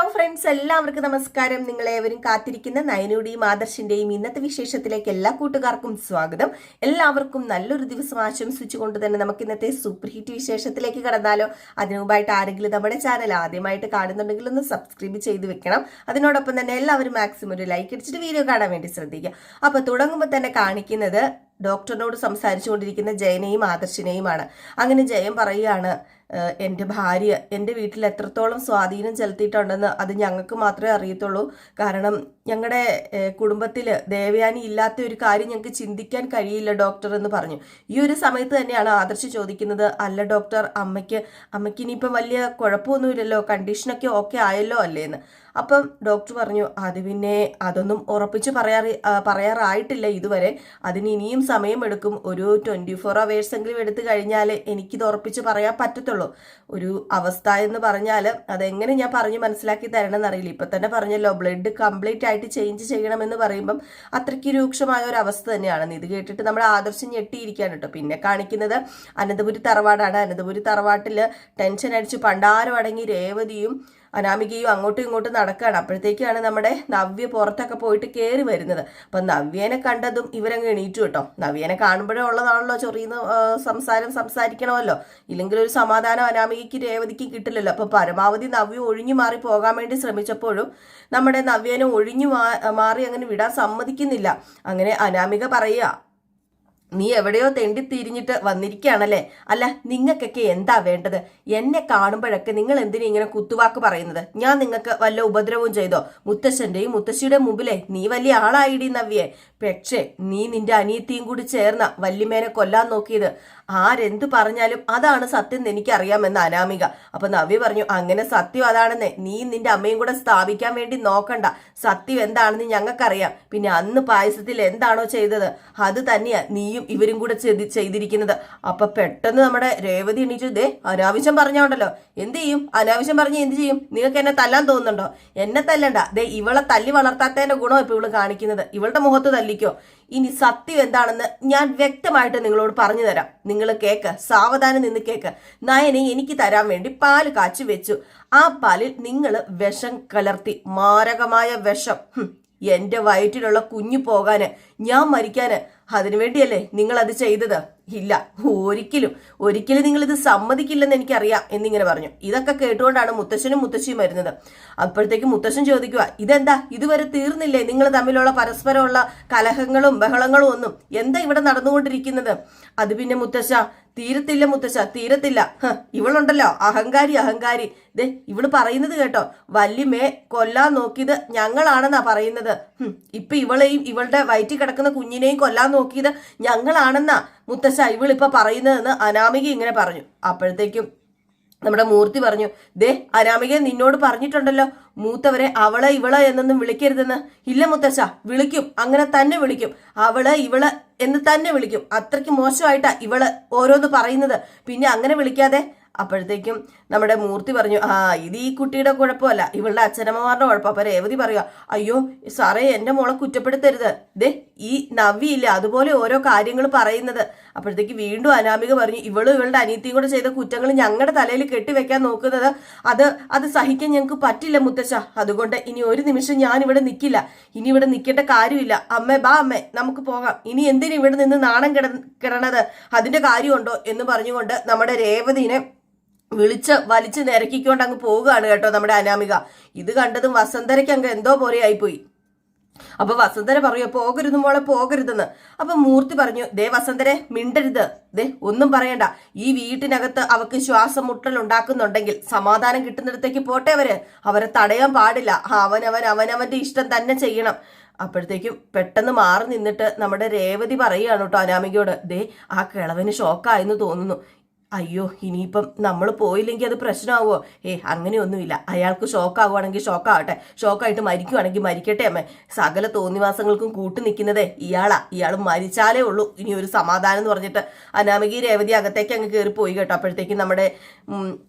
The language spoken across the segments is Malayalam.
ഹലോ ഫ്രണ്ട്സ് എല്ലാവർക്കും നമസ്കാരം. നിങ്ങളേവരും കാത്തിരിക്കുന്ന നയനയുടെയും ആദർശിന്റെയും ഇന്നത്തെ വിശേഷത്തിലേക്ക് എല്ലാ കൂട്ടുകാർക്കും സ്വാഗതം. എല്ലാവർക്കും നല്ലൊരു ദിവസം ആശംസിച്ചുകൊണ്ട് തന്നെ നമുക്ക് ഇന്നത്തെ സൂപ്പർ ഹിറ്റ് വിശേഷത്തിലേക്ക് കടന്നാലോ. അതിനുമുമ്പായിട്ട് ആരെങ്കിലും നമ്മുടെ ചാനൽ ആദ്യമായിട്ട് കാണുന്നുണ്ടെങ്കിൽ ഒന്ന് സബ്സ്ക്രൈബ് ചെയ്ത് വെക്കണം. അതിനോടൊപ്പം തന്നെ എല്ലാവരും മാക്സിമം ഒരു ലൈക്ക് അടിച്ചിട്ട് വീഡിയോ കാണാൻ വേണ്ടി ശ്രദ്ധിക്കുക. അപ്പൊ തുടങ്ങുമ്പോൾ തന്നെ കാണിക്കുന്നത് ഡോക്ടറിനോട് സംസാരിച്ചുകൊണ്ടിരിക്കുന്ന ജയനെയും ആദർശിനെയുമാണ്. അങ്ങനെ ജയൻ പറയുകയാണ് "ഏഹ് എന്റെ ഭാര്യ എന്റെ വീട്ടിൽ എത്രത്തോളം സ്വാധീനം ചെലുത്തിയിട്ടുണ്ടെന്ന് അത് ഞങ്ങൾക്ക് മാത്രമേ അറിയത്തുള്ളൂ. കാരണം ഞങ്ങളുടെ കുടുംബത്തിൽ ദേവയാനി ഇല്ലാത്ത ഒരു കാര്യം ഞങ്ങൾക്ക് ചിന്തിക്കാൻ കഴിയില്ല ഡോക്ടർ എന്ന് പറഞ്ഞു. ഈ ഒരു സമയത്ത് തന്നെയാണ് ആദർശ് ചോദിക്കുന്നത് അല്ല ഡോക്ടർ അമ്മയ്ക്ക് അമ്മയ്ക്ക് ഇനിയിപ്പം വലിയ കുഴപ്പമൊന്നുമില്ലല്ലോ കണ്ടീഷനൊക്കെ ഓക്കെ ആയല്ലോ അല്ലേന്ന് അപ്പം ഡോക്ടർ പറഞ്ഞു അത് പിന്നെ അതൊന്നും ഉറപ്പിച്ച് പറയാറ് പറയാറായിട്ടില്ല ഇതുവരെ. അതിന് ഇനിയും സമയമെടുക്കും. ഒരു ട്വന്റി ഫോർ അവേഴ്സ് എങ്കിലും എടുത്തു കഴിഞ്ഞാൽ എനിക്കിത് ഉറപ്പിച്ച് പറയാൻ പറ്റത്തുള്ളൂ. ഒരു അവസ്ഥ എന്ന് പറഞ്ഞാൽ അതെങ്ങനെ ഞാൻ പറഞ്ഞു മനസ്സിലാക്കി തരണമെന്ന് അറിയില്ല ഇപ്പം തന്നെ പറഞ്ഞല്ലോ ബ്ലഡ് കംപ്ലീറ്റ് ആയിട്ട് ചേഞ്ച് ചെയ്യണമെന്ന് പറയുമ്പം അത്രയ്ക്ക് രൂക്ഷമായ ഒരു അവസ്ഥ തന്നെയാണ്. ഇത് കേട്ടിട്ട് നമ്മൾ ആദർശം ഞെട്ടിയിരിക്കുകയാണ് കേട്ടോ. പിന്നെ കാണിക്കുന്നത് അനന്തപുരി തറവാടാണ്. അനന്തപുരി തറവാട്ടിൽ ടെൻഷൻ അടിച്ച് പണ്ടാരം അടങ്ങി രേവതിയും അനാമികയും അങ്ങോട്ടും ഇങ്ങോട്ടും നടക്കുകയാണ്. അപ്പോഴത്തേക്കാണ് നമ്മുടെ നവ്യ പുറത്തൊക്കെ പോയിട്ട് കയറി വരുന്നത്. അപ്പം നവ്യനെ കണ്ടതും ഇവരങ്ങ് എണീറ്റു കേട്ടോ. നവ്യനെ കാണുമ്പോഴേ ഉള്ളതാണല്ലോ ചൊറിയുന്ന സംസാരം സംസാരിക്കണമല്ലോ. ഇല്ലെങ്കിൽ ഒരു സമാധാനം അനാമികയ്ക്ക് രേവതിക്ക് കിട്ടില്ലല്ലോ. അപ്പം പരമാവധി നവ്യ ഒഴിഞ്ഞു മാറി പോകാൻ വേണ്ടി ശ്രമിച്ചപ്പോഴും നമ്മുടെ നവ്യനെ ഒഴിഞ്ഞു മാറി അങ്ങനെ വിടാൻ സമ്മതിക്കുന്നില്ല. അങ്ങനെ അനാമിക പറയുക നീ എവിടെയോ തെണ്ടി തിരിഞ്ഞിട്ട് വന്നിരിക്കുകയാണല്ലേ? അല്ല നിങ്ങൾക്കൊക്കെ എന്താ വേണ്ടത്? എന്നെ കാണുമ്പോഴൊക്കെ നിങ്ങൾ എന്തിനാ ഇങ്ങനെ കുത്തുവാക്ക് പറയുന്നത്? ഞാൻ നിങ്ങൾക്ക് വല്ല ഉപദ്രവവും ചെയ്തോ? മുത്തശ്ശന്റെയും മുത്തശ്ശിയുടെ മുമ്പിലെ നീ വലിയ ആളായിടി നവ്യെ. പക്ഷേ നീ നിന്റെ അനിയത്തിയും കൂടി ചേർന്ന വല്ലിമേനെ കൊല്ലാൻ നോക്കിയത് ആരെന്തു പറഞ്ഞാലും അതാണ് സത്യം എനിക്കറിയാമെന്ന് അനാമിക. അപ്പൊ നവ്യ പറഞ്ഞു അങ്ങനെ സത്യം അതാണെന്ന്. നീ നിന്റെ അമ്മയും കൂടെ സ്ഥാപിക്കാൻ വേണ്ടി നോക്കണ്ട. സത്യം എന്താണെന്ന് ഞങ്ങൾക്കറിയാം. പിന്നെ അന്ന് പായസത്തിൽ എന്താണോ ചെയ്തത്? അത് തന്നെയാ നീയും ഇവരും കൂടെ ചെയ്തി- ചെയ്തിരിക്കുന്നത്. അപ്പൊ പെട്ടെന്ന് നമ്മുടെ രേവതി എണീച്ചു ദേ അനാവശ്യം പറഞ്ഞോണ്ടല്ലോ. എന്ത് ചെയ്യും? അനാവശ്യം പറഞ്ഞ് എന്ത് ചെയ്യും? നിങ്ങൾക്ക് എന്നെ തല്ലാൻ തോന്നുന്നുണ്ടോ? എന്നെ തല്ലണ്ട. ദേ ഇവളെ തല്ലി വളർത്താത്തതിന്റെ ഗുണം ഇപ്പൊ ഇവൾ കാണിക്കുന്നത്. ഇവളുടെ മുഖത്ത് തല്ലിക്കോ ഇനി സത്യം എന്താണെന്ന് ഞാൻ വ്യക്തമായിട്ട് നിങ്ങളോട് പറഞ്ഞു തരാം. നിങ്ങൾ കേക്ക് സാവധാനം നിന്ന് കേക്ക്. നയനെ എനിക്ക് തരാൻ വേണ്ടി പാൽ കാച്ചു വെച്ചു. ആ പാലിൽ നിങ്ങൾ വിഷം കലർത്തി. മാരകമായ വിഷം. എന്റെ വയറ്റിലുള്ള കുഞ്ഞു പോകാന് ഞാൻ മരിക്കാന്. അതിനു വേണ്ടിയല്ലേ നിങ്ങൾ അത് ചെയ്തത്? ഇല്ല. ഒരിക്കലും ഒരിക്കലും നിങ്ങൾ ഇത് സമ്മതിക്കില്ലെന്ന് എനിക്കറിയാം എന്നിങ്ങനെ പറഞ്ഞു. ഇതൊക്കെ കേട്ടുകൊണ്ടാണ് മുത്തശ്ശനും മുത്തശ്ശിയും വരുന്നത്. അപ്പോഴത്തേക്ക് മുത്തശ്ശൻ ചോദിക്കുക ഇതെന്താ? ഇതുവരെ തീർന്നില്ലേ? നിങ്ങൾ തമ്മിലുള്ള പരസ്പരമുള്ള കലഹങ്ങളും ബഹളങ്ങളും ഒന്നും? എന്താ ഇവിടെ നടന്നുകൊണ്ടിരിക്കുന്നത്? അത് പിന്നെ മുത്തശ്ശ തീരത്തില്ല മുത്തശ്ശ തീരത്തില്ല. ഇവളുണ്ടല്ലോ അഹങ്കാരി അഹങ്കാരി. ദേ ഇവൾ പറയുന്നത് കേട്ടോ വല്യമേ കൊല്ലാൻ നോക്കിയത് ഞങ്ങളാണെന്നാ പറയുന്നത്. ഇപ്പൊ ഇവളെയും ഇവളുടെ വയറ്റിൽ കിടക്കുന്ന കുഞ്ഞിനെയും കൊല്ലാൻ നോക്കിയത് ഞങ്ങളാണെന്നാ മുത്തശ്ശ ഇവളിപ്പൊ പറയുന്നതെന്ന് അനാമിക ഇങ്ങനെ പറഞ്ഞു. അപ്പോഴത്തേക്കും നമ്മുടെ മൂർത്തി പറഞ്ഞു ദേ അനാമിക നിന്നോട് പറഞ്ഞിട്ടുണ്ടല്ലോ മൂത്തവരെ അവളെ ഇവളെ എന്നൊന്നും വിളിക്കരുതെന്ന്. ഇല്ല മുത്തശ്ശ വിളിക്കും അങ്ങനെ തന്നെ വിളിക്കും. അവൾ ഇവൾ എന്ന് തന്നെ വിളിക്കും. അത്രയ്ക്ക് മോശമായിട്ടാ ഇവൾ ഓരോന്ന് പറയുന്നത്. പിന്നെ അങ്ങനെ വിളിക്കാതെ അപ്പോഴത്തേക്കും നമ്മുടെ മൂർത്തി പറഞ്ഞു ആ ഇത് ഈ കുട്ടിയുടെ കുഴപ്പമല്ല. ഇവളുടെ അച്ഛനമ്മമാരുടെ കുഴപ്പം. അപ്പൊ രേവതി പറയുക അയ്യോ സാറേ എന്റെ മോളെ കുറ്റപ്പെടുത്തരുത്. ദേ ഈ നവിയില്ല അതുപോലെ ഓരോ കാര്യങ്ങൾ പറയുന്നത്. അപ്പോഴത്തേക്ക് വീണ്ടും അനാമിക പറഞ്ഞു ഇവളും ഇവളുടെ അനിയത്തിയും കൂടെ ചെയ്ത കുറ്റങ്ങൾ ഞങ്ങളുടെ തലയിൽ കെട്ടിവെക്കാൻ നോക്കുന്നത് അത് അത് സഹിക്കാൻ ഞങ്ങൾക്ക് പറ്റില്ല മുത്തശ്ശ. അതുകൊണ്ട് ഇനി ഒരു നിമിഷം ഞാൻ ഇവിടെ നിൽക്കില്ല ഇനി ഇവിടെ നിൽക്കേണ്ട കാര്യമില്ല. അമ്മേ ബാ അമ്മേ നമുക്ക് പോകാം. ഇനി എന്തിനു ഇവിടെ നിന്ന് നാണം കിട കിടണത്? അതിന്റെ കാര്യമുണ്ടോ? എന്ന് പറഞ്ഞുകൊണ്ട് നമ്മുടെ രേവതിനെ വിളിച്ച് വലിച്ച് നിരക്കിക്കൊണ്ട് അങ്ങ് പോവുകയാണ് കേട്ടോ നമ്മുടെ അനാമിക. ഇത് കണ്ടതും വസന്തരയ്ക്ക് അങ്ങ് എന്തോ പോലെ ആയിപ്പോയി അപ്പൊ വസന്തര പറയോ പോകരുത് മോളെ പോകരുതെന്ന്. അപ്പൊ മൂർത്തി പറഞ്ഞു ദേ വസന്തരെ മിണ്ടരുത്. ദേ ഒന്നും പറയണ്ട. ഈ വീട്ടിനകത്ത് അവക്ക് ശ്വാസം മുട്ടൽ ഉണ്ടാക്കുന്നുണ്ടെങ്കിൽ സമാധാനം കിട്ടുന്നിടത്തേക്ക് പോട്ടെ അവർ. അവരെ തടയാൻ പാടില്ല. അവനവൻ അവനവന്റെ ഇഷ്ടം തന്നെ ചെയ്യണം. അപ്പോഴത്തേക്കും പെട്ടെന്ന് മാറി നിന്നിട്ട് നമ്മുടെ രേവതി പറയുകയാണ് കേട്ടോ അനാമികയോട് ദേ ആ കിളവന് ഷോക്കായെന്ന് തോന്നുന്നു. അയ്യോ ഇനിയിപ്പം നമ്മൾ പോയില്ലെങ്കിൽ അത് പ്രശ്നമാവോ ഏ അങ്ങനെയൊന്നുമില്ല. അയാൾക്ക് ഷോക്കാവുകയാണെങ്കിൽ ഷോക്കാവട്ടെ. ഷോക്കായിട്ട് മരിക്കുവാണെങ്കിൽ മരിക്കട്ടെ അമ്മേ. സകല തോന്നിവാസങ്ങൾക്കും കൂട്ടു നിൽക്കുന്നതേ ഇയാളാ. ഇയാൾ മരിച്ചാലേ ഉള്ളൂ. ഇനി ഒരു സമാധാനം എന്ന് പറഞ്ഞിട്ട് അനാമികി രേവതി അകത്തേക്ക് അങ്ങ് കയറി പോയി കേട്ടോ. അപ്പോഴത്തേക്കും നമ്മുടെ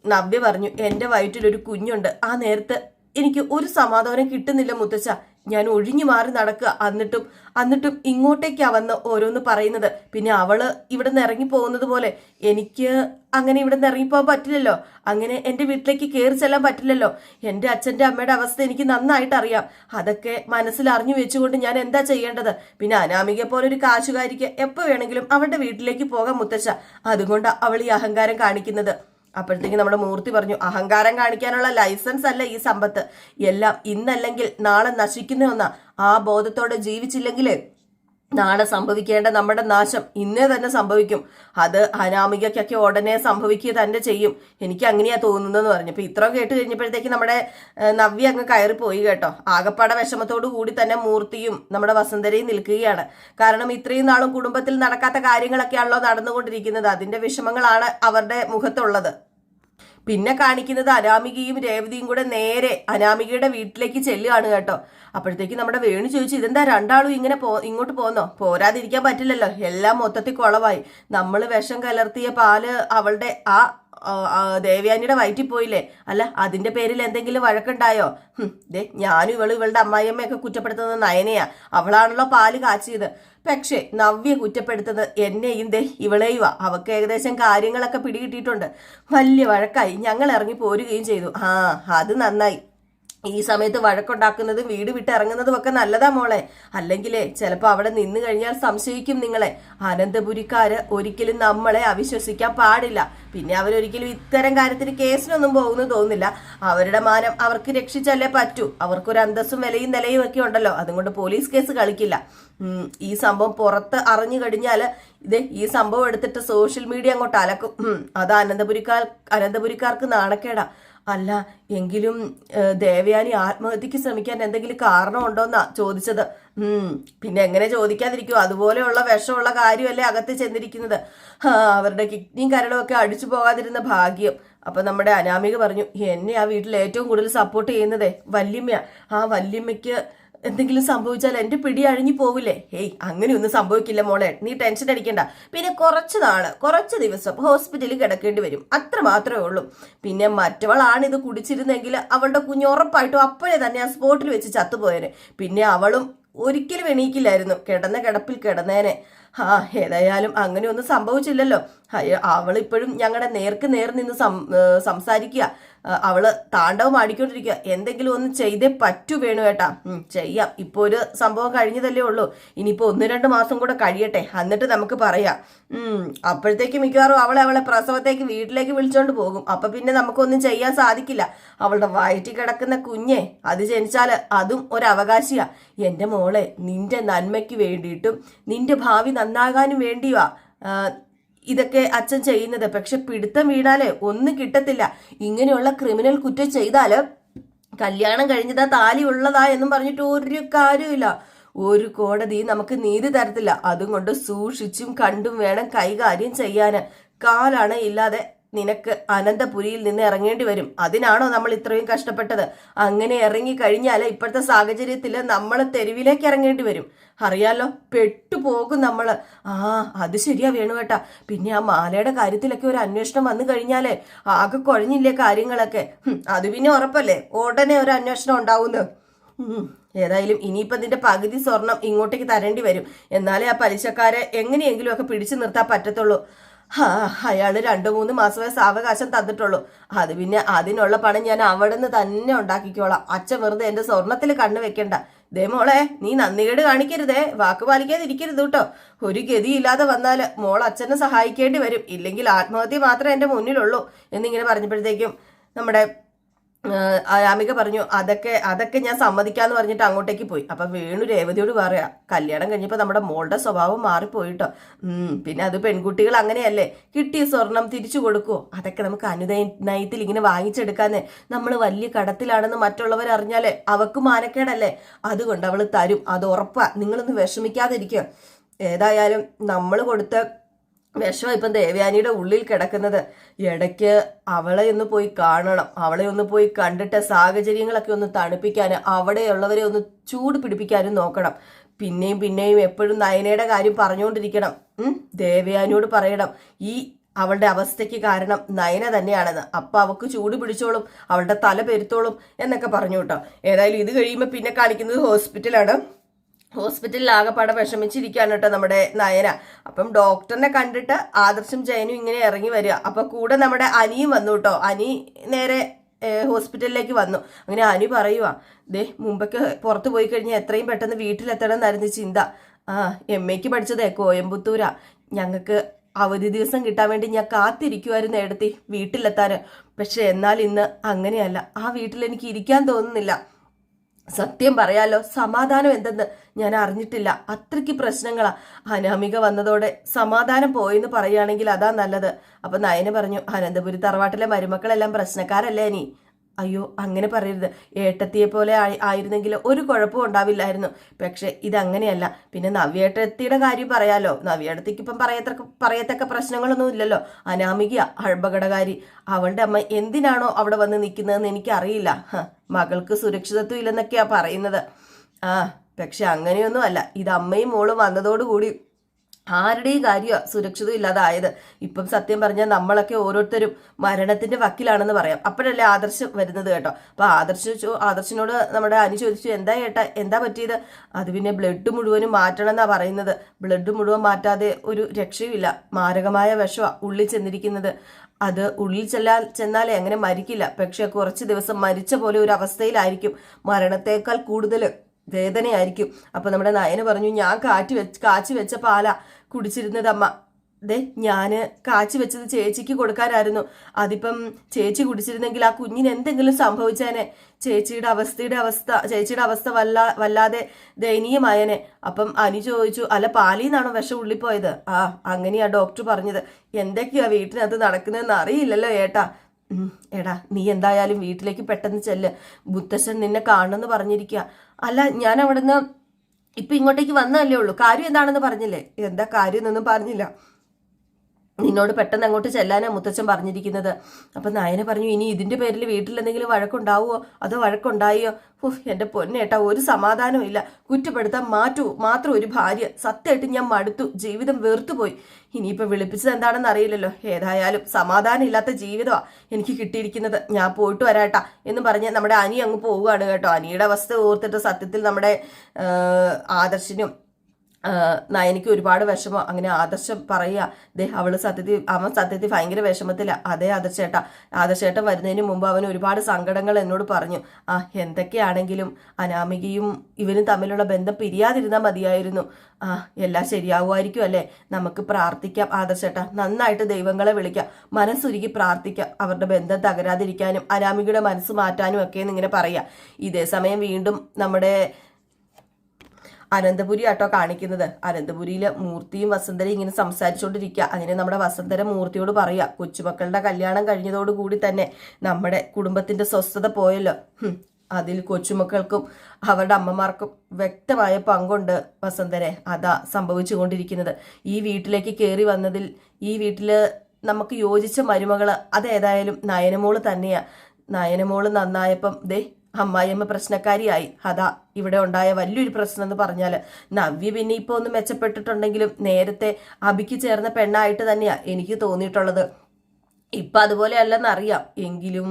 നവ്യ പറഞ്ഞു എന്റെ വയറ്റിലൊരു കുഞ്ഞുണ്ട്. ആ നേരത്ത് എനിക്ക് ഒരു സമാധാനം കിട്ടുന്നില്ല മുത്തച്ഛ. ഞാൻ ഒഴിഞ്ഞു മാറി നടക്കുക. എന്നിട്ടും എന്നിട്ടും ഇങ്ങോട്ടേക്കാ വന്ന് ഓരോന്ന് പറയുന്നത്. പിന്നെ അവൾ ഇവിടെ നിന്ന് ഇറങ്ങി പോകുന്നത് പോലെ എനിക്ക് അങ്ങനെ ഇവിടെ നിന്ന് ഇറങ്ങിപ്പോകാൻ പറ്റില്ലല്ലോ. അങ്ങനെ എന്റെ വീട്ടിലേക്ക് കയറി ചെല്ലാൻ പറ്റില്ലല്ലോ. എന്റെ അച്ഛന്റെ അമ്മയുടെ അവസ്ഥ എനിക്ക് നന്നായിട്ട് അറിയാം. അതൊക്കെ മനസ്സിൽ അറിഞ്ഞു വെച്ചുകൊണ്ട് ഞാൻ എന്താ ചെയ്യേണ്ടത്? പിന്നെ അനാമിക പോലെ ഒരു കാശുകാരിക്ക് എപ്പോ വേണമെങ്കിലും അവളുടെ വീട്ടിലേക്ക് പോകാൻ മുത്തച്ഛ. അതുകൊണ്ട് അവൾ ഈ അഹങ്കാരം കാണിക്കുന്നത്. അപ്പോഴത്തേക്ക് നമ്മുടെ മൂർത്തി പറഞ്ഞു അഹങ്കാരം കാണിക്കാനുള്ള ലൈസൻസ് അല്ല ഈ സമ്പത്ത്. എല്ലാം ഇന്നല്ലെങ്കിൽ നാളെ നശിക്കുന്ന ആ ബോധത്തോടെ ജീവിച്ചില്ലെങ്കിൽ നാളെ സംഭവിക്കേണ്ട നമ്മുടെ നാശം ഇന്നേ തന്നെ സംഭവിക്കും. അത് അനാമികയ്ക്കൊക്കെ ഉടനെ സംഭവിക്കുക തന്നെ ചെയ്യും. എനിക്ക് അങ്ങനെയാ തോന്നുന്നതെന്ന് പറഞ്ഞു. അപ്പൊ ഇത്ര കേട്ട് കഴിഞ്ഞപ്പോഴത്തേക്ക് നമ്മുടെ നവ്യ അങ്ങ് കയറിപ്പോയി പോയി കേട്ടോ. ആകപ്പാടെ വിഷമത്തോടു കൂടി തന്നെ മൂർത്തിയും നമ്മുടെ വസന്തരയും നിൽക്കുകയാണ്. കാരണം ഇത്രയും നാളും കുടുംബത്തിൽ നടക്കാത്ത കാര്യങ്ങളൊക്കെയാണല്ലോ നടന്നുകൊണ്ടിരിക്കുന്നത്. അതിന്റെ വിഷമങ്ങളാണ് അവരുടെ മുഖത്തുള്ളത്. പിന്നെ കാണിക്കുന്നത് അനാമികയും രേവതിയും കൂടെ നേരെ അനാമികയുടെ വീട്ടിലേക്ക് ചെല്ലുകയാണ് കേട്ടോ. അപ്പോഴത്തേക്ക് നമ്മുടെ വേണു ചോദിച്ചു ഇതെന്താ രണ്ടാളും ഇങ്ങനെ പോ ഇങ്ങോട്ട് പോന്നോ? പോരാതിരിക്കാൻ പറ്റില്ലല്ലോ. എല്ലാം മൊത്തത്തിൽ കുളവായി. നമ്മൾ വിഷം കലർത്തിയ പാൽ അവളുടെ ആ ദേവയാനിയുടെ വയറ്റിൽ പോയില്ലേ? അല്ല അതിന്റെ പേരിൽ എന്തെങ്കിലും വഴക്കുണ്ടായോ? ദേ ഞാനും ഇവൾ ഇവളുടെ അമ്മായിയമ്മയൊക്കെ കുറ്റപ്പെടുത്തുന്നത് നയനയാ. അവളാണല്ലോ പാൽ കാച്ചിയത്. പക്ഷേ നവ്യ കുറ്റപ്പെടുത്തുന്നത് എന്നെയും ദേ ഇവളെയുവാ. അവക്ക് ഏകദേശം കാര്യങ്ങളൊക്കെ പിടികിട്ടിയിട്ടുണ്ട്. വലിയ വഴക്കായി ഞങ്ങൾ ഇറങ്ങി പോരുകയും ചെയ്തു. ആ അത് നന്നായി. ഈ സമയത്ത് വഴക്കുണ്ടാക്കുന്നതും വീട് വിട്ട് ഇറങ്ങുന്നതും ഒക്കെ നല്ലതാ മോളെ. അല്ലെങ്കിലേ ചിലപ്പോ അവിടെ നിന്ന് കഴിഞ്ഞാൽ സംശയിക്കും നിങ്ങളെ. അനന്തപുരിക്കാര് ഒരിക്കലും നമ്മളെ അവിശ്വസിക്കാൻ പാടില്ല. പിന്നെ അവരൊരിക്കലും ഇത്തരം കാര്യത്തിന് കേസിനൊന്നും പോകുന്നു തോന്നില്ല അവരുടെ മാനം അവർക്ക് രക്ഷിച്ചല്ലേ പറ്റൂ. അവർക്കൊരു അന്തസ്സും വിലയും നിലയും ഒക്കെ ഉണ്ടല്ലോ. അതുകൊണ്ട് പോലീസ് കേസ് കളിക്കില്ല. ഈ സംഭവം പുറത്ത് അറിഞ്ഞു കഴിഞ്ഞാൽ ഇത് ഈ സംഭവം എടുത്തിട്ട് സോഷ്യൽ മീഡിയ അങ്ങോട്ട് അലക്കും. അത് അനന്തപുരിക്കാർ അനന്തപുരിക്കാർക്ക് നാണക്കേടാ. അല്ല എങ്കിലും ദേവയാനി ആത്മഹത്യക്ക് ശ്രമിക്കാൻ എന്തെങ്കിലും കാരണമുണ്ടോന്നാ ചോദിച്ചത്. ഉം പിന്നെ എങ്ങനെ ചോദിക്കാതിരിക്കും അതുപോലെയുള്ള വിഷമുള്ള കാര്യമല്ലേ അകത്ത് ചെന്നിരിക്കുന്നത്. അവരുടെ കിഡ്നിയും കരളും ഒക്കെ അടിച്ചു പോകാതിരുന്ന ഭാഗ്യം. അപ്പൊ നമ്മുടെ അനാമിക പറഞ്ഞു എന്നെ ആ വീട്ടിൽ ഏറ്റവും കൂടുതൽ സപ്പോർട്ട് ചെയ്യുന്നതേ വല്യമ്മയാ. ആ വല്യമ്മയ്ക്ക് എന്തെങ്കിലും സംഭവിച്ചാൽ എന്റെ പിടി അഴിഞ്ഞു പോവില്ലേ? ഏയ് അങ്ങനെയൊന്നും സംഭവിക്കില്ല മോളെ. നീ ടെൻഷൻ അടിക്കണ്ട. പിന്നെ കുറച്ച് നാൾ കുറച്ച് ദിവസം ഹോസ്പിറ്റലിൽ കിടക്കേണ്ടി വരും. അത്ര മാത്രമേ ഉള്ളൂ. പിന്നെ മറ്റവളാണ് ഇത് കുടിച്ചിരുന്നെങ്കിൽ അവളുടെ കുഞ്ഞ് ഉറപ്പായിട്ടും അപ്പോഴേ തന്നെ ആ സ്പോട്ടിൽ വെച്ച് ചത്തുപോയേനെ. പിന്നെ അവളും ഒരിക്കലും എണീക്കില്ലായിരുന്നു. കിടന്ന കിടപ്പിൽ കിടന്നേനെ. ആ ഏതായാലും അങ്ങനെയൊന്നും സംഭവിച്ചില്ലല്ലോ. അവളിപ്പോഴും ഞങ്ങളുടെ നേർക്ക് നേർ നിന്ന് സംസാരിക്കുക അവൾ താണ്ഡവം ആടിക്കൊണ്ടിരിക്കുക എന്തെങ്കിലും ഒന്ന് ചെയ്തേ പറ്റൂ വേണു കേട്ടാ ചെയ്യാം. ഇപ്പൊ ഒരു സംഭവം കഴിഞ്ഞതല്ലേ ഉള്ളൂ. ഇനിയിപ്പോ ഒന്ന് രണ്ട് മാസം കൂടെ കഴിയട്ടെ. എന്നിട്ട് നമുക്ക് പറയാം. അപ്പോഴത്തേക്ക് മിക്കവാറും അവളെ അവളെ പ്രസവത്തേക്ക് വീട്ടിലേക്ക് വിളിച്ചോണ്ട് പോകും. അപ്പൊ പിന്നെ നമുക്കൊന്നും ചെയ്യാൻ സാധിക്കില്ല. അവളുടെ വയറ്റി കിടക്കുന്ന കുഞ്ഞെ അത് ജനിച്ചാൽ അതും ഒരു അവകാശിയാ എന്റെ മോളെ നിന്റെ നന്മയ്ക്ക് വേണ്ടിയിട്ടും നിന്റെ ഭാവി നന്നാകാനും വേണ്ടിയുവാ. ഇതൊക്കെ അച്ഛൻ ചെയ്യുന്നത്. പക്ഷെ പിടുത്തം വീണാലേ ഒന്നും കിട്ടത്തില്ല. ഇങ്ങനെയുള്ള ക്രിമിനൽ കുറ്റം ചെയ്താൽ കല്യാണം കഴിഞ്ഞതാ താലി ഉള്ളതാ എന്നും പറഞ്ഞിട്ട് ഒരു കാര്യമില്ല ഒരു കോടതി നമുക്ക് നീതി തരത്തില്ല. അതും കൊണ്ട് സൂക്ഷിച്ചും കണ്ടും വേണം കൈകാര്യം ചെയ്യാന്. കാലാണ് ഇല്ലാതെ നിനക്ക് അനന്തപുരിയിൽ നിന്ന് ഇറങ്ങേണ്ടി വരും. അതിനാണോ നമ്മൾ ഇത്രയും കഷ്ടപ്പെട്ടത്? അങ്ങനെ ഇറങ്ങി കഴിഞ്ഞാൽ ഇപ്പോഴത്തെ സാഹചര്യത്തിൽ നമ്മൾ തെരുവിലേക്ക് ഇറങ്ങേണ്ടി വരും. അറിയാലോ? പെട്ടുപോകും നമ്മൾ ആ അത് ശരിയാ വേണുവേട്ടാ. പിന്നെ ആ മാലയുടെ കാര്യത്തിലൊക്കെ ഒരു അന്വേഷണം വന്നു കഴിഞ്ഞാലേ ആകെ കുഴഞ്ഞില്ലേ കാര്യങ്ങളൊക്കെ? അത് പിന്നെ ഉറപ്പല്ലേ? ഉടനെ ഒരു അന്വേഷണം ഉണ്ടാവുന്നു. ഏതായാലും ഇനിയിപ്പോ അതിന്റെ പകുതി സ്വർണം ഇങ്ങോട്ടേക്ക് തരേണ്ടി വരും. എന്നാലേ ആ പലിശക്കാരെ എങ്ങനെയെങ്കിലും ഒക്കെ പിടിച്ചു നിർത്താൻ പറ്റത്തുള്ളൂ. ഹാ അയാൾ രണ്ടു മൂന്ന് മാസമേ സാവകാശം തന്നിട്ടുള്ളൂ. അത് പിന്നെ അതിനുള്ള പണം ഞാൻ അവിടെ നിന്ന് തന്നെ ഉണ്ടാക്കിക്കോളാം. അച്ഛൻ വെറുതെ എന്റെ സ്വർണത്തിൽ കണ്ണു വെക്കണ്ട. ദേ മോളെ നീ നന്ദികേട് കാണിക്കരുതേ. വാക്ക് പാലിക്കാതിരിക്കരുത് കേട്ടോ. ഒരു ഗതിയില്ലാതെ വന്നാൽ മോൾ അച്ഛനെ സഹായിക്കേണ്ടി വരും. ഇല്ലെങ്കിൽ ആത്മഹത്യ മാത്രമേ എന്റെ മുന്നിലുള്ളൂ എന്നിങ്ങനെ പറഞ്ഞപ്പോഴത്തേക്കും നമ്മുടെ അമിക പറഞ്ഞു അതൊക്കെ അതൊക്കെ ഞാൻ സമ്മതിക്കാന്ന് പറഞ്ഞിട്ട് അങ്ങോട്ടേക്ക് പോയി. അപ്പൊ വീണു രേവതിയോട് പറയാ കല്യാണം കഴിഞ്ഞപ്പോ നമ്മുടെ മോളുടെ സ്വഭാവം മാറിപ്പോയിട്ടോ. ഉം പിന്നെ അത് പെൺകുട്ടികൾ അങ്ങനെയല്ലേ? കിട്ടിയ സ്വർണം തിരിച്ചു കൊടുക്കുവോ? അതൊക്കെ നമുക്ക് അനുദയനയത്തിൽ ഇങ്ങനെ വാങ്ങിച്ചെടുക്കാന്ന്. നമ്മൾ വലിയ കടത്തിലാണെന്ന് മറ്റുള്ളവർ അറിഞ്ഞാലേ അവക്ക് മാനക്കേടല്ലേ? അതുകൊണ്ട് അവൾ തരും. അത് ഉറപ്പാ. നിങ്ങളൊന്ന് വിഷമിക്കാതിരിക്കുക. ഏതായാലും നമ്മൾ കൊടുത്ത വിഷം ഇപ്പം ദേവയാനിയുടെ ഉള്ളിൽ കിടക്കുന്നത്. ഇടയ്ക്ക് അവളെ ഒന്ന് പോയി കാണണം. അവളെ ഒന്ന് പോയി കണ്ടിട്ട് സാഹചര്യങ്ങളൊക്കെ ഒന്ന് തണുപ്പിക്കാൻ അവിടെയുള്ളവരെ ഒന്ന് ചൂട് പിടിപ്പിക്കാനും നോക്കണം. പിന്നെയും പിന്നെയും എപ്പോഴും നയനയുടെ കാര്യം പറഞ്ഞുകൊണ്ടിരിക്കണം. ദേവയാനിയോട് പറയണം. ഈ അവളുടെ അവസ്ഥയ്ക്ക് കാരണം നയന തന്നെയാണെന്ന്. അപ്പൊ അവക്ക് ചൂട് പിടിച്ചോളും അവളുടെ തല പെരുത്തോളും എന്നൊക്കെ പറഞ്ഞു കേട്ടോ ഏതായാലും ഇത് കഴിയുമ്പോൾ പിന്നെ കാണിക്കുന്നത് ഹോസ്പിറ്റലാണ്. ഹോസ്പിറ്റലിൽ ആകെപ്പാടെ വിഷമിച്ചിരിക്കുകയാണ് കേട്ടോ നമ്മുടെ നയന. അപ്പം ഡോക്ടറിനെ കണ്ടിട്ട് ആദർശം ജയനും ഇങ്ങനെ ഇറങ്ങി വരിക. അപ്പൊ കൂടെ നമ്മുടെ അനിയും വന്നു കേട്ടോ. അനി നേരെ ഹോസ്പിറ്റലിലേക്ക് വന്നു. അങ്ങനെ അനി പറയുക ദേ മുമ്പൊക്കെ പുറത്ത് പോയി കഴിഞ്ഞാൽ എത്രയും പെട്ടെന്ന് വീട്ടിലെത്തണം എന്നായിരുന്നു ചിന്ത. ആ എം എക്ക് പഠിച്ചതേ കോയമ്പത്തൂരാ. ഞങ്ങൾക്ക് അവധി ദിവസം കിട്ടാൻ വേണ്ടി ഞാൻ കാത്തിരിക്കുമായിരുന്നു എടുത്തി വീട്ടിലെത്താൻ. പക്ഷെ എന്നാൽ ഇന്ന് അങ്ങനെയല്ല. ആ വീട്ടിൽ എനിക്ക് ഇരിക്കാൻ തോന്നുന്നില്ല. സത്യം പറയാലോ സമാധാനം എന്തെന്ന് ഞാൻ അറിഞ്ഞിട്ടില്ല. അത്രയ്ക്ക് പ്രശ്നങ്ങളാ. അനാമിക വന്നതോടെ സമാധാനം പോയെന്ന് പറയുകയാണെങ്കിൽ അതാ നല്ലത്. അപ്പൊ നയന് പറഞ്ഞു അനന്തപുരി തറവാട്ടിലെ മരുമക്കളെല്ലാം പ്രശ്നക്കാരല്ലേ നീ? അയ്യോ അങ്ങനെ പറയരുത്. ഏട്ടത്തിയെ പോലെ ആയിരുന്നെങ്കിൽ ഒരു കുഴപ്പവും ഉണ്ടാവില്ലായിരുന്നു. പക്ഷെ ഇതങ്ങനെയല്ല. പിന്നെ നവ്യേട്ടത്തിയുടെ കാര്യം പറയാലോ. നവ്യേട്ടത്തിക്ക് ഇപ്പം പറയത്തക്ക പറയത്തക്ക പ്രശ്നങ്ങളൊന്നും ഇല്ലല്ലോ. അനാമിക അഴബകടകാരി അവളുടെ അമ്മ എന്തിനാണോ അവിടെ വന്ന് നിൽക്കുന്നതെന്ന് എനിക്കറിയില്ല. മകൾക്ക് സുരക്ഷിതത്വം ഇല്ലെന്നൊക്കെയാ പറയുന്നത്. ആ പക്ഷെ അങ്ങനെയൊന്നും അല്ല. ഇത് അമ്മയും മോളും വന്നതോടുകൂടി ആരുടെയും കാര്യമാണ് സുരക്ഷിതം ഇല്ലാതായത്? ഇപ്പം സത്യം പറഞ്ഞാൽ നമ്മളൊക്കെ ഓരോരുത്തരും മരണത്തിന്റെ വക്കിലാണെന്ന് പറയാം. അപ്പോഴല്ലേ ആദർശം വരുന്നത് കേട്ടോ. അപ്പൊ ആദർശ ആദർശനോട് നമ്മുടെ അനു ചോദിച്ചു എന്താ ഏട്ടാ എന്താ പറ്റിയത്? അത് പിന്നെ ബ്ലഡ് മുഴുവനും മാറ്റണം എന്നാ പറയുന്നത്. ബ്ലഡ് മുഴുവൻ മാറ്റാതെ ഒരു രക്ഷയുമില്ല. മാരകമായ വിഷമാണ് ഉള്ളിൽ ചെന്നിരിക്കുന്നത്. അത് ഉള്ളിൽ ചെല്ലാൻ ചെന്നാലേ അങ്ങനെ മരിക്കില്ല. പക്ഷെ കുറച്ച് ദിവസം മരിച്ച പോലെ ഒരു അവസ്ഥയിലായിരിക്കും. മരണത്തേക്കാൾ കൂടുതൽ വേദനയായിരിക്കും. അപ്പൊ നമ്മുടെ നയന് പറഞ്ഞു ഞാൻ കാറ്റ് വെച്ച് കാച്ചി വെച്ച പാല കുടിച്ചിരുന്നത് അമ്മ. ദേ ഞാൻ കാച്ചി വെച്ചത് ചേച്ചിക്ക് കൊടുക്കാനായിരുന്നു. അതിപ്പം ചേച്ചി കുടിച്ചിരുന്നെങ്കിൽ ആ കുഞ്ഞിന് എന്തെങ്കിലും സംഭവിച്ചേനെ. ചേച്ചിയുടെ അവസ്ഥയുടെ അവസ്ഥ ചേച്ചിയുടെ അവസ്ഥ വല്ലാ വല്ലാതെ ദയനീയമായനെ. അപ്പം അനി ചോദിച്ചു അല്ല പാലിന്നാണോ വിഷം ഉള്ളിപ്പോയത്? ആ അങ്ങനെയാ ഡോക്ടർ പറഞ്ഞത്. എന്തൊക്കെയാ വീട്ടിനകത്ത് നടക്കുന്നതെന്ന് അറിയില്ലല്ലോ ഏട്ടാ. എടാ നീ എന്തായാലും വീട്ടിലേക്ക് പെട്ടെന്ന് ചെല്ല്. ബുദ്ധശൻ നിന്നെ കാണുമെന്ന് പറഞ്ഞിരിക്കുക അല്ല ഞാൻ അവിടുന്ന് ഇപ്പൊ ഇങ്ങോട്ടേക്ക് വന്നതല്ലേ ഉള്ളൂ. കാര്യം എന്താണെന്ന് പറഞ്ഞില്ലേ? എന്താ കാര്യം എന്നൊന്നും പറഞ്ഞില്ല. നിന്നോട് പെട്ടെന്ന് അങ്ങോട്ട് ചെല്ലാനാ മുത്തച്ഛൻ പറഞ്ഞിരിക്കുന്നത്. അപ്പൊ നായന പറഞ്ഞു ഇനി ഇതിന്റെ പേരിൽ വീട്ടിൽ എന്തെങ്കിലും വഴക്കുണ്ടാവുമോ അതോ വഴക്കുണ്ടായോ? ഉഫ് എന്റെ പൊന്നേട്ടാ ഒരു സമാധാനവും ഇല്ല. കുറ്റപ്പെടുത്താൻ മാറ്റു മാത്രം ഒരു ഭാര്യ. സത്യമായിട്ട് ഞാൻ മടുത്തു ജീവിതം വെറുത്തുപോയി. ഇനിയിപ്പോൾ വിളിപ്പിച്ചത് എന്താണെന്ന് അറിയില്ലല്ലോ. ഏതായാലും സമാധാനം ഇല്ലാത്ത ജീവിതമാ എനിക്ക് കിട്ടിയിരിക്കുന്നത്. ഞാൻ പോയിട്ട് വരാട്ടാ എന്ന് പറഞ്ഞ് നമ്മുടെ അനി അങ്ങ് പോവുകയാണ് കേട്ടോ. അനിയുടെ അവസ്ഥ ഓർത്തിട്ട് സത്യത്തിൽ നമ്മുടെ ആദർശിനും നയനിക്ക് ഒരുപാട് വിഷമം. അങ്ങനെ ആദർശം പറയുക. ദേ അവൾ സത്യത്തിൽ അവൻ സത്യത്തിൽ ഭയങ്കര വിഷമത്തില്ല അതേ ആദർശേട്ട. ആദർശേട്ടൻ വരുന്നതിന് മുമ്പ് അവൻ ഒരുപാട് സങ്കടങ്ങൾ എന്നോട് പറഞ്ഞു. ആ എന്തൊക്കെയാണെങ്കിലും അനാമികയും ഇവനും തമ്മിലുള്ള ബന്ധം പിരിയാതിരുന്നാൽ മതിയായിരുന്നു. ആ എല്ലാം ശരിയാവുമായിരിക്കും അല്ലേ? നമുക്ക് പ്രാർത്ഥിക്കാം ആദർശേട്ട. നന്നായിട്ട് ദൈവങ്ങളെ വിളിക്കാം. മനസ്സുരുക്കി പ്രാർത്ഥിക്കാം. അവരുടെ ബന്ധം തകരാതിരിക്കാനും അനാമികയുടെ മനസ്സ് മാറ്റാനും ഒക്കെ എന്നിങ്ങനെ പറയാം ഇതേ സമയം വീണ്ടും നമ്മുടെ അനന്തപുരി ആട്ടോ കാണിക്കുന്നത്. അനന്തപുരിയിലെ മൂർത്തിയും വസന്തരയും ഇങ്ങനെ സംസാരിച്ചുകൊണ്ടിരിക്കുക അങ്ങനെ നമ്മുടെ വസന്തര മൂർത്തിയോട് പറയുക കൊച്ചുമക്കളുടെ കല്യാണം കഴിഞ്ഞതോടുകൂടി തന്നെ നമ്മുടെ കുടുംബത്തിന്റെ സ്വസ്ഥത പോയല്ലോ. അതിൽ കൊച്ചുമക്കൾക്കും അവരുടെ അമ്മമാർക്കും വ്യക്തമായ പങ്കുണ്ട് വസന്തരെ. അതാ സംഭവിച്ചുകൊണ്ടിരിക്കുന്നത്. ഈ വീട്ടിലേക്ക് കയറി വന്നതിൽ ഈ വീട്ടിൽ നമുക്ക് യോജിച്ച മരുമകൾ അതേതായാലും നയനമോൾ തന്നെയാ. നയനമോൾ നന്നായപ്പം ദേ അമ്മായിയമ്മ പ്രശ്നക്കാരിയായി. അതാ ഇവിടെ ഉണ്ടായ വലിയൊരു പ്രശ്നം എന്ന് പറഞ്ഞാൽ നവ്യ പിന്നെ ഇപ്പോൾ ഒന്ന് മെച്ചപ്പെട്ടിട്ടുണ്ടെങ്കിലും നേരത്തെ അബിക്ക് ചേർന്ന പെണ്ണായിട്ട് തന്നെയാ എനിക്ക് തോന്നിയിട്ടുള്ളത്. ഇപ്പൊ അതുപോലെ അല്ലെന്ന് അറിയാം എങ്കിലും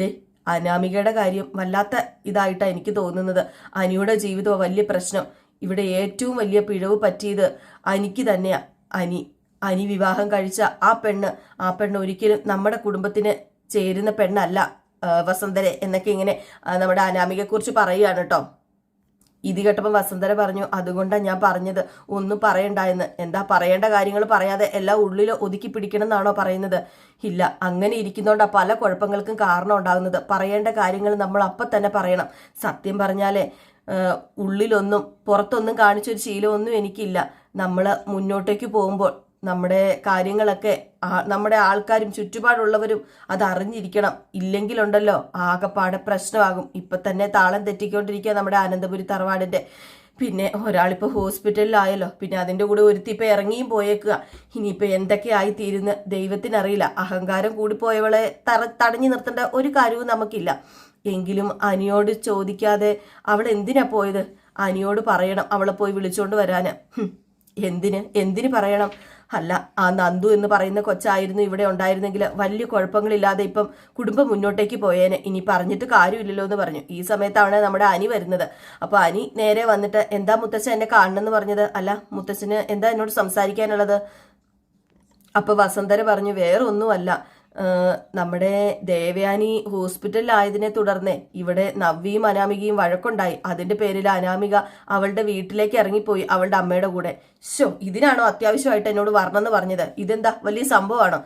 ദേ അനാമികയുടെ കാര്യം വല്ലാത്ത ഇതായിട്ടാ എനിക്ക് തോന്നുന്നത്. അനിയുടെ ജീവിതം വലിയ പ്രശ്നം. ഇവിടെ ഏറ്റവും വലിയ പിഴവ് പറ്റിയത് അനിക്ക് തന്നെയാ. അനി അനി വിവാഹം കഴിച്ച ആ പെണ്ണ് ആ പെണ്ണ് ഒരിക്കലും നമ്മുടെ കുടുംബത്തിന് ചേരുന്ന പെണ്ണല്ല. വസന്തരെ എന്നൊക്കെ ഇങ്ങനെ നമ്മുടെ അനാമികയെ കുറിച്ച് പറയുകയാണ് കേട്ടോ. ഇത് കേട്ടപ്പോൾ വസന്തര പറഞ്ഞു അതുകൊണ്ടാണ് ഞാൻ പറഞ്ഞത് ഒന്നും പറയണ്ടായെന്ന് എന്താ പറയേണ്ട കാര്യങ്ങൾ പറയാതെ എല്ലാം ഉള്ളിൽ ഒതുക്കി പിടിക്കണം എന്നാണോ പറയുന്നത്? ഇല്ല അങ്ങനെ ഇരിക്കുന്നതുകൊണ്ടാ പല കുഴപ്പങ്ങൾക്കും കാരണം ഉണ്ടാകുന്നത്. പറയേണ്ട കാര്യങ്ങൾ നമ്മൾ അപ്പം തന്നെ പറയണം. സത്യം പറഞ്ഞാലേ ഉള്ളിലൊന്നും പുറത്തൊന്നും കാണിച്ചൊരു ശീലമൊന്നും എനിക്കില്ല. നമ്മൾ മുന്നോട്ടേക്ക് പോകുമ്പോൾ നമ്മുടെ കാര്യങ്ങളൊക്കെ നമ്മുടെ ആൾക്കാരും ചുറ്റുപാടുള്ളവരും അത് അറിഞ്ഞിരിക്കണം. ഇല്ലെങ്കിലുണ്ടല്ലോ ആകെപ്പാടെ പ്രശ്നമാകും. ഇപ്പൊ തന്നെ താളം തെറ്റിക്കൊണ്ടിരിക്കുക നമ്മുടെ അനന്തപുരി തറവാടിന്റെ. പിന്നെ ഒരാളിപ്പോ ഹോസ്പിറ്റലിലായല്ലോ പിന്നെ അതിന്റെ കൂടെ ഒരുത്തി ഇപ്പൊ ഇറങ്ങിയും പോയേക്കുക. ഇനിയിപ്പോ എന്തൊക്കെയായി തീരുന്ന ദൈവത്തിനറിയില്ല. അഹങ്കാരം കൂടിപ്പോയവളെ തറ തടഞ്ഞു നിർത്തേണ്ട ഒരു കാര്യവും നമുക്കില്ല. എങ്കിലും അനിയോട് ചോദിക്കാതെ അവൾ എന്തിനാ പോയത്? അനിയോട് പറയണം അവളെ പോയി വിളിച്ചോണ്ട് വരാന്. എന്തിന്? എന്തിന് പറയണം? അല്ല ആ നന്ദു എന്ന് പറയുന്ന കൊച്ചായിരുന്നു ഇവിടെ ഉണ്ടായിരുന്നെങ്കിൽ വലിയ കുഴപ്പങ്ങളില്ലാതെ ഇപ്പം കുടുംബം മുന്നോട്ടേക്ക് പോയേനെ. ഇനി പറഞ്ഞിട്ട് കാര്യമില്ലല്ലോ എന്ന് പറഞ്ഞു. ഈ സമയത്താണ് നമ്മുടെ അനി വരുന്നത്. അപ്പൊ അനി നേരെ വന്നിട്ട് എന്താ മുത്തച്ഛൻ എന്നെ കാണണമെന്ന് പറഞ്ഞത്? അല്ല മുത്തച്ഛന് എന്താ എന്നോട് സംസാരിക്കാനുള്ളത്? അപ്പൊ വസന്തര പറഞ്ഞു വേറെ ഒന്നുമല്ല നമ്മുടെ ദേവയാനി ഹോസ്പിറ്റലിലായതിനെ തുടർന്ന് ഇവിടെ നവ്വിയും അനാമികയും വഴക്കുണ്ടായി. അതിന്റെ പേരിൽ അനാമിക അവളുടെ വീട്ടിലേക്ക് ഇറങ്ങിപ്പോയി അവളുടെ അമ്മയുടെ കൂടെ. ശോ ഇതിനാണോ അത്യാവശ്യമായിട്ട് എന്നോട് വരണമെന്ന് പറഞ്ഞത്? ഇതെന്താ വലിയ സംഭവമാണോ?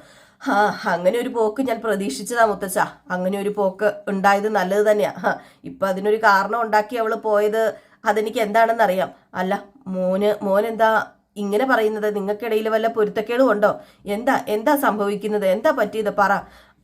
ആ അങ്ങനെ ഒരു പോക്ക് ഞാൻ പ്രതീക്ഷിച്ചതാ മുത്തച്ഛ. അങ്ങനെ ഒരു പോക്ക് ഉണ്ടായത് നല്ലത് തന്നെയാ. ഇപ്പൊ അതിനൊരു കാരണം ഉണ്ടാക്കി അവൾ പോയത് അതെനിക്ക് എന്താണെന്നറിയാം. അല്ല മോന് മോനെന്താ ഇങ്ങനെ പറയുന്നത് നിങ്ങൾക്കിടയിൽ വല്ല പൊരുത്തക്കേടും ഉണ്ടോ? എന്താ എന്താ സംഭവിക്കുന്നത്? എന്താ പറ്റിയത്? പറ.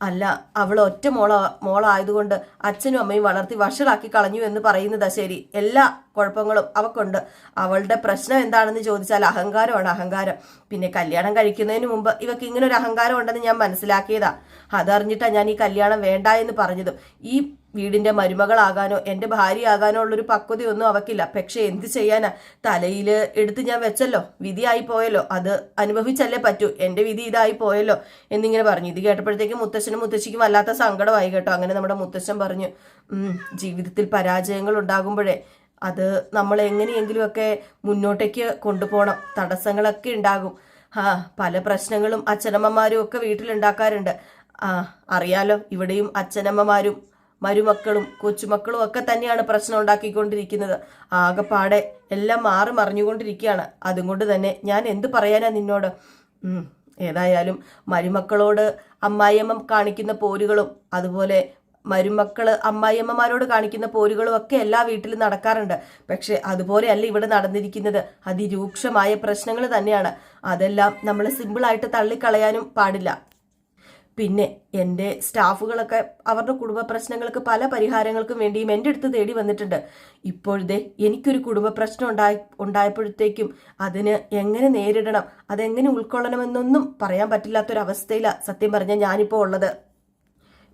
അല്ല അവൾ ഒറ്റ മോള മോളായതുകൊണ്ട് അച്ഛനും അമ്മയും വളർത്തി വഷളാക്കി കളഞ്ഞു എന്ന് പറയുന്നതാ ശരി. എല്ലാ കുഴപ്പങ്ങളും അവക്കുണ്ട്. അവളുടെ പ്രശ്നം എന്താണെന്ന് ചോദിച്ചാൽ അഹങ്കാരമാണ് അഹങ്കാരം. പിന്നെ കല്യാണം കഴിക്കുന്നതിന് മുമ്പ് ഇവക്ക് ഇങ്ങനെ ഒരു അഹങ്കാരം ഉണ്ടെന്ന് ഞാൻ മനസ്സിലാക്കിയതാ. അതറിഞ്ഞിട്ടാ ഞാൻ ഈ കല്യാണം വേണ്ട എന്ന് പറഞ്ഞതും. ഈ വീടിന്റെ മരുമകളാകാനോ എന്റെ ഭാര്യയാകാനോ ഉള്ളൊരു പക്വതയൊന്നും അവക്കില്ല. പക്ഷെ എന്ത് ചെയ്യാനാ? തലയിൽ എടുത്ത് ഞാൻ വെച്ചല്ലോ. വിധിയായി പോയല്ലോ. അത് അനുഭവിച്ചല്ലേ പറ്റൂ. എന്റെ വിധി ഇതായി പോയല്ലോ. എന്നിങ്ങനെ പറഞ്ഞു. ഇത് കേട്ടപ്പോഴത്തേക്കും മുത്തശ്ശനും മുത്തശ്ശിക്കും വല്ലാത്ത സങ്കടമായി കേട്ടോ. അങ്ങനെ നമ്മുടെ മുത്തശ്ശൻ പറഞ്ഞു "ഉം, ജീവിതത്തിൽ പരാജയങ്ങൾ ഉണ്ടാകുമ്പോഴേ അത് നമ്മൾ എങ്ങനെയെങ്കിലുമൊക്കെ മുന്നോട്ടേക്ക് കൊണ്ടുപോകണം. തടസ്സങ്ങളൊക്കെ ഉണ്ടാകും. ആ പല പ്രശ്നങ്ങളും അച്ഛനമ്മമാരും ഒക്കെ വീട്ടിലുണ്ടാക്കാറുണ്ട്. ആ അറിയാലോ? ഇവിടെയും അച്ഛനമ്മമാരും മരുമക്കളും കൊച്ചുമക്കളും ഒക്കെ തന്നെയാണ് പ്രശ്നം ഉണ്ടാക്കിക്കൊണ്ടിരിക്കുന്നത്. ആകെപ്പാടെ എല്ലാം മാറി മറിഞ്ഞുകൊണ്ടിരിക്കുകയാണ്. അതുകൊണ്ട് തന്നെ ഞാൻ എന്ത് പറയാനാ നിന്നോട്? ഏതായാലും മരുമക്കളോട് അമ്മായിയമ്മ കാണിക്കുന്ന പോരുകളും അതുപോലെ മരുമക്കൾ അമ്മായിയമ്മമാരോട് കാണിക്കുന്ന പോരുകളും ഒക്കെ എല്ലാ വീട്ടിലും നടക്കാറുണ്ട്. പക്ഷെ അതുപോലെയല്ല ഇവിടെ നടന്നിരിക്കുന്നത്. അതിരൂക്ഷമായ പ്രശ്നങ്ങൾ തന്നെയാണ്. അതെല്ലാം നമ്മൾ സിമ്പിളായിട്ട് തള്ളിക്കളയാനും പാടില്ല. പിന്നെ എന്റെ സ്റ്റാഫുകളൊക്കെ അവരുടെ കുടുംബ പ്രശ്നങ്ങൾക്ക് പല പരിഹാരങ്ങൾക്കും വേണ്ടിയും എന്റെ അടുത്ത് തേടി വന്നിട്ടുണ്ട്. ഇപ്പോഴത്തെ എനിക്കൊരു കുടുംബ പ്രശ്നം ഉണ്ടായി ഉണ്ടായപ്പോഴത്തേക്കും അതിന് എങ്ങനെ നേരിടണം അതെങ്ങനെ ഉൾക്കൊള്ളണമെന്നൊന്നും പറയാൻ പറ്റില്ലാത്തൊരവസ്ഥയിലാണ് സത്യം പറഞ്ഞാൽ ഞാനിപ്പോൾ ഉള്ളത്.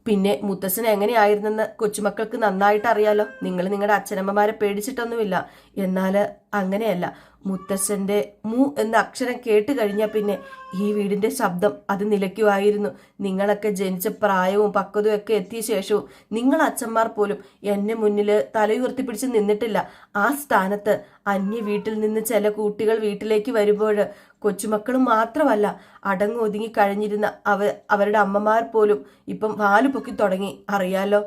പിന്നെ മുത്തശ്ശൻ എങ്ങനെയായിരുന്നെന്ന് കൊച്ചുമക്കൾക്ക് നന്നായിട്ട് അറിയാലോ നിങ്ങൾ നിങ്ങളുടെ അച്ഛനമ്മമാരെ പേടിച്ചിട്ടൊന്നുമില്ല. എന്നാൽ അങ്ങനെയല്ല. മുത്തശ്ശന്റെ മു എന്ന അക്ഷരം കേട്ട് കഴിഞ്ഞാൽ പിന്നെ ഈ വീടിന്റെ ശബ്ദം അത് നിലയ്ക്കുമായിരുന്നു. നിങ്ങളൊക്കെ ജനിച്ച പ്രായവും പക്വതയും ഒക്കെ എത്തിയ ശേഷവും നിങ്ങൾ അച്ഛന്മാർ പോലും എന്നെ മുന്നിൽ തലയുയർത്തിപ്പിടിച്ച് നിന്നിട്ടില്ല. ആ സ്ഥാനത്ത് അന്യ വീട്ടിൽ നിന്ന് ചില കുട്ടികൾ വീട്ടിലേക്ക് വരുമ്പോൾ കൊച്ചുമക്കളും മാത്രമല്ല അടങ്ങി ഒതുങ്ങി കഴിഞ്ഞിരുന്ന അവ അവരുടെ അമ്മമാർ പോലും ഇപ്പം വാലു പൊക്കി തുടങ്ങി. അറിയാലോ?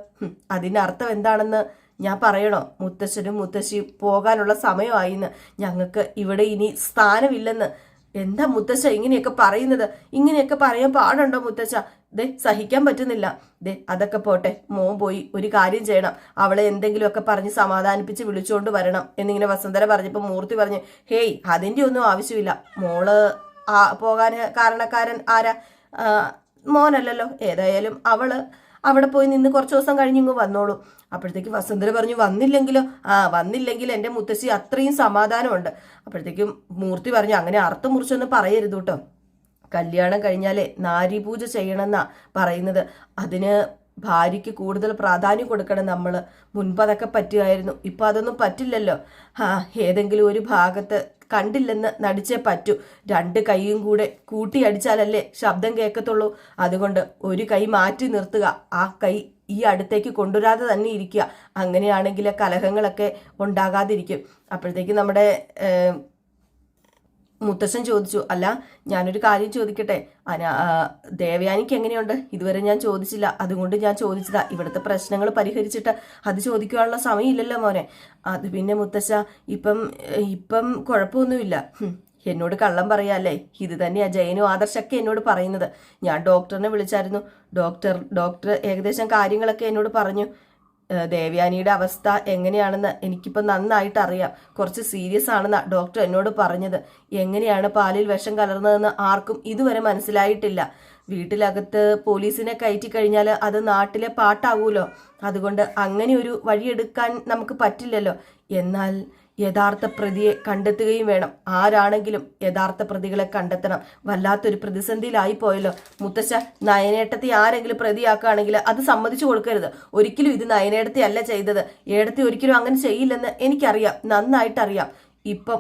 അതിന്റെ അർത്ഥം എന്താണെന്ന് ഞാൻ പറയണോ? മുത്തശ്ശനും മുത്തശ്ശിയും പോകാനുള്ള സമയമായിന്ന്. ഞങ്ങൾക്ക് ഇവിടെ ഇനി സ്ഥാനമില്ലെന്ന് എന്താ മുത്തച്ഛ ഇങ്ങനെയൊക്കെ പറയുന്നത്? ഇങ്ങനെയൊക്കെ പറയാൻ പാടുണ്ടോ മുത്തച്ഛ ദേ സഹിക്കാൻ പറ്റുന്നില്ല. ദേ അതൊക്കെ പോട്ടെ. മോൻ പോയി ഒരു കാര്യം ചെയ്യണം. അവളെ എന്തെങ്കിലുമൊക്കെ പറഞ്ഞ് സമാധാനിപ്പിച്ച് വിളിച്ചുകൊണ്ട് വരണം എന്നിങ്ങനെ വസന്തര പറഞ്ഞപ്പോൾ മൂർത്തി പറഞ്ഞ് ഹേയ് അതിന്റെ ഒന്നും ആവശ്യമില്ല. മോൾ ആ പോകാൻ കാരണക്കാരൻ ആരാ? മോനല്ലല്ലോ. ഏതായാലും അവൾ അവിടെ പോയി നിന്ന് കുറച്ച് ദിവസം കഴിഞ്ഞ് ഇങ്ങ് വന്നോളൂ. അപ്പോഴത്തേക്ക് വസുന്ധര പറഞ്ഞു വന്നില്ലെങ്കിലോ? ആ വന്നില്ലെങ്കിൽ എന്റെ മുത്തശ്ശി അത്രയും സമാധാനമുണ്ട്. അപ്പോഴത്തേക്കും മൂർത്തി പറഞ്ഞു അങ്ങനെ അർത്ഥം മുറിച്ചൊന്നും പറയരുത് കേട്ടോ. കല്യാണം കഴിഞ്ഞാലേ നാരീപൂജ ചെയ്യണമെന്നാ പറയുന്നത്. അതിന് ഭാര്യയ്ക്ക് കൂടുതൽ പ്രാധാന്യം കൊടുക്കണം നമ്മൾ മുൻപ് അതൊക്കെ പറ്റുമായിരുന്നു. ഇപ്പം അതൊന്നും പറ്റില്ലല്ലോ. ആ ഏതെങ്കിലും ഒരു ഭാഗത്ത് കണ്ടില്ലെന്ന് നടിച്ചേ പറ്റൂ. രണ്ട് കൈയും കൂടെ കൂട്ടിയടിച്ചാലല്ലേ ശബ്ദം കേൾക്കത്തുള്ളൂ. അതുകൊണ്ട് ഒരു കൈ മാറ്റി നിർത്തുക. ആ കൈ ഈ അടുത്തേക്ക് കൊണ്ടുവരാതെ തന്നെ ഇരിക്കുക. അങ്ങനെയാണെങ്കിൽ കലഹങ്ങളൊക്കെ ഉണ്ടാകാതിരിക്കും. അപ്പോഴത്തേക്ക് നമ്മുടെ മുത്തശ്ശൻ ചോദിച്ചു അല്ല ഞാനൊരു കാര്യം ചോദിക്കട്ടെ? അന ദേവയാനിക്ക് എങ്ങനെയുണ്ട്? ഇതുവരെ ഞാൻ ചോദിച്ചില്ല. അതുകൊണ്ട് ഞാൻ ചോദിച്ചതാ. ഇവിടുത്തെ പ്രശ്നങ്ങൾ പരിഹരിച്ചിട്ട് അത് ചോദിക്കാനുള്ള സമയമില്ലല്ലോ മോനെ. അത് പിന്നെ മുത്തശ്ശ ഇപ്പം ഇപ്പം കുഴപ്പമൊന്നുമില്ല. എന്നോട് കള്ളം പറയാല്ലേ? ഇത് തന്നെയാ ജയനും ആദർശൊക്കെ എന്നോട് പറയുന്നത്. ഞാൻ ഡോക്ടറിനെ വിളിച്ചായിരുന്നു. ഡോക്ടർ ഡോക്ടർ ഏകദേശം കാര്യങ്ങളൊക്കെ എന്നോട് പറഞ്ഞു. ദേവ്യാനിയുടെ അവസ്ഥ എങ്ങനെയാണെന്ന് എനിക്കിപ്പോൾ നന്നായിട്ട് അറിയാം കുറച്ച് സീരിയസ് ആണെന്ന് ഡോക്ടർ എന്നോട് പറഞ്ഞത്. എങ്ങനെയാണ് പാലിൽ വിഷം കലർന്നതെന്ന് ആർക്കും ഇതുവരെ മനസ്സിലായിട്ടില്ല. വീട്ടിലകത്ത് പോലീസിനെ കയറ്റി കഴിഞ്ഞാൽ അത് നാട്ടിലെ പാട്ടാവൂലോ? അതുകൊണ്ട് അങ്ങനെ ഒരു വഴിയെടുക്കാൻ നമുക്ക് പറ്റില്ലല്ലോ. എന്നാൽ യഥാർത്ഥ പ്രതിയെ കണ്ടെത്തുകയും വേണം. ആരാണെങ്കിലും യഥാർത്ഥ പ്രതികളെ കണ്ടെത്തണം. വല്ലാത്തൊരു പ്രതിസന്ധിയിലായി പോയല്ലോ. മുത്തശ്ശ നയനേട്ടത്തെ ആരെങ്കിലും പ്രതിയാക്കുകയാണെങ്കിൽ അത് സമ്മതിച്ചു കൊടുക്കരുത്. ഒരിക്കലും ഇത് നയനേട്ടത്തെ അല്ല ചെയ്തത്. ഏടത്തെ ഒരിക്കലും അങ്ങനെ ചെയ്യില്ലെന്ന് എനിക്കറിയാം. നന്നായിട്ടറിയാം. ഇപ്പം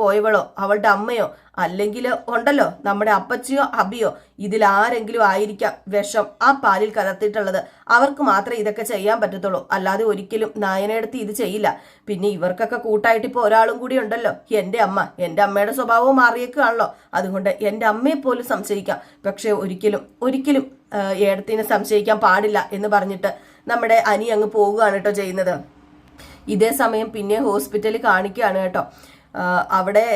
പോയവളോ അവളുടെ അമ്മയോ അല്ലെങ്കിൽ ഉണ്ടല്ലോ നമ്മുടെ അപ്പച്ചിയോ അബിയോ ഇതിൽ ആരെങ്കിലും ആയിരിക്കാം വിഷം ആ പാലിൽ കലർത്തിയിട്ടുള്ളത്. അവർക്ക് മാത്രമേ ഇതൊക്കെ ചെയ്യാൻ പറ്റത്തുള്ളൂ. അല്ലാതെ ഒരിക്കലും നായനടുത്ത് ഇത് ചെയ്യില്ല. പിന്നെ ഇവർക്കൊക്കെ കൂട്ടായിട്ട് ഇപ്പോൾ ഒരാളും കൂടി ഉണ്ടല്ലോ. എന്റെ അമ്മ എന്റെ അമ്മയുടെ സ്വഭാവവും മാറിയേക്കാണല്ലോ. അതുകൊണ്ട് എന്റെ അമ്മയെ പോലും സംശയിക്കാം. പക്ഷേ ഒരിക്കലും ഒരിക്കലും ഏടത്തിനെ സംശയിക്കാൻ പാടില്ല എന്ന് പറഞ്ഞിട്ട് നമ്മുടെ അനി അങ്ങ് പോവുകയാണ് കേട്ടോ ചെയ്യുന്നത്. ഇതേ സമയം പിന്നെ ഹോസ്പിറ്റലിൽ കാണിക്കുകയാണ് കേട്ടോ. അവിടെ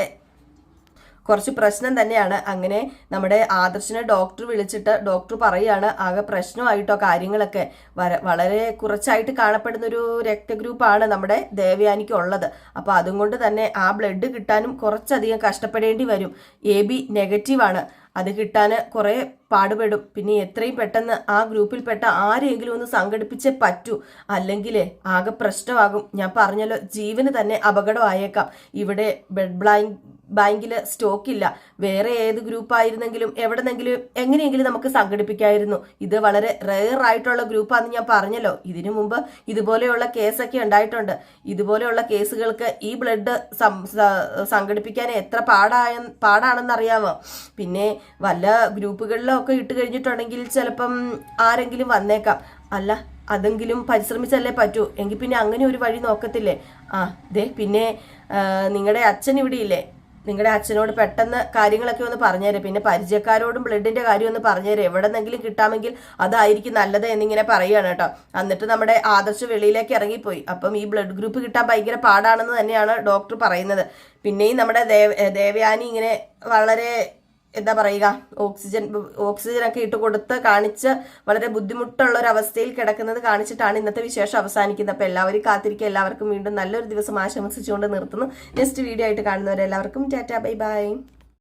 കുറച്ച് പ്രശ്നം തന്നെയാണ്. അങ്ങനെ നമ്മുടെ ആദർശിനെ ഡോക്ടർ വിളിച്ചിട്ട് ഡോക്ടർ പറയുകയാണ് ആകെ പ്രശ്നമായിട്ടോ കാര്യങ്ങളൊക്കെ? വര വളരെ കുറച്ചായിട്ട് കാണപ്പെടുന്ന ഒരു രക്തഗ്രൂപ്പാണ് നമ്മുടെ ദേവയാനിക്ക് ഉള്ളത്. അപ്പോൾ അതും കൊണ്ട് തന്നെ ആ ബ്ലഡ് കിട്ടാനും കുറച്ചധികം കഷ്ടപ്പെടേണ്ടി വരും. എ ബി നെഗറ്റീവാണ്. അത് കിട്ടാൻ കുറേ പാടുപെടും. പിന്നെ എത്രയും പെട്ടെന്ന് ആ ഗ്രൂപ്പിൽപ്പെട്ട ആരെങ്കിലും ഒന്ന് സംഘടിപ്പിച്ചേ പറ്റൂ. അല്ലെങ്കിൽ ആകെ പ്രശ്നമാകും. ഞാൻ പറഞ്ഞല്ലോ ജീവന് തന്നെ അപകടമായേക്കാം. ഇവിടെ ബെഡ് ബ്ലൈൻഡ് ബാങ്കിൽ സ്റ്റോക്ക് ഇല്ല. വേറെ ഏത് ഗ്രൂപ്പ് ആയിരുന്നെങ്കിലും എവിടെന്നെങ്കിലും എങ്ങനെയെങ്കിലും നമുക്ക് സംഘടിപ്പിക്കായിരുന്നു. ഇത് വളരെ റെയർ ആയിട്ടുള്ള ഗ്രൂപ്പാന്ന് ഞാൻ പറഞ്ഞല്ലോ. ഇതിനു മുമ്പ് ഇതുപോലെയുള്ള കേസൊക്കെ ഉണ്ടായിട്ടുണ്ട്. ഇതുപോലെയുള്ള കേസുകൾക്ക് ഈ ബ്ലഡ് സംഘടിപ്പിക്കാൻ എത്ര പാടായ പാടാണെന്നറിയാമോ പിന്നെ വല്ല ഗ്രൂപ്പുകളിലോ ഒക്കെ ഇട്ട് കഴിഞ്ഞിട്ടുണ്ടെങ്കിൽ ചിലപ്പം ആരെങ്കിലും വന്നേക്കാം. അല്ല അതെങ്കിലും പരിശ്രമിച്ചല്ലേ പറ്റൂ. എങ്കിൽ പിന്നെ അങ്ങനെ ഒരു വഴി നോക്കത്തില്ലേ? ആ ദേ പിന്നെ നിങ്ങളുടെ അച്ഛൻ ഇവിടെ ഇല്ലേ? നിങ്ങളുടെ അച്ഛനോട് പെട്ടെന്ന് കാര്യങ്ങളൊക്കെ ഒന്ന് പറഞ്ഞേരെ. പിന്നെ പരിചയക്കാരോടും ബ്ലഡിന്റെ കാര്യം ഒന്ന് പറഞ്ഞേരെ. എവിടെന്നെങ്കിലും കിട്ടാമെങ്കിൽ അതായിരിക്കും നല്ലത് എന്നിങ്ങനെ പറയുകയാണ് കേട്ടോ. എന്നിട്ട് നമ്മുടെ ആദർശ വെളിയിലേക്ക് ഇറങ്ങിപ്പോയി. അപ്പം ഈ ബ്ലഡ് ഗ്രൂപ്പ് കിട്ടാൻ ഭയങ്കര പാടാണെന്ന് തന്നെയാണ് ഡോക്ടർ പറയുന്നത്. പിന്നെയും നമ്മുടെ ദേവ ദേവയാനി ഇങ്ങനെ വളരെ എന്താ പറയുക ഓക്സിജൻ ഓക്സിജൻ ഒക്കെ ഇട്ട് കൊടുത്ത് കാണിച്ച് വളരെ ബുദ്ധിമുട്ടുള്ള ഒരു അവസ്ഥയിൽ കിടക്കുന്നത് കാണിച്ചിട്ടാണ് ഇന്നത്തെ വിശേഷം അവസാനിക്കുന്നത്. അപ്പോൾ എല്ലാവരും കാത്തിരിക്കുക. എല്ലാവർക്കും വീണ്ടും നല്ലൊരു ദിവസം ആശംസിച്ചുകൊണ്ട് നിർത്തുന്നു. നെക്സ്റ്റ് വീഡിയോ ആയിട്ട് കാണുന്നവരെല്ലാവർക്കും ടാറ്റ ബൈ ബൈ.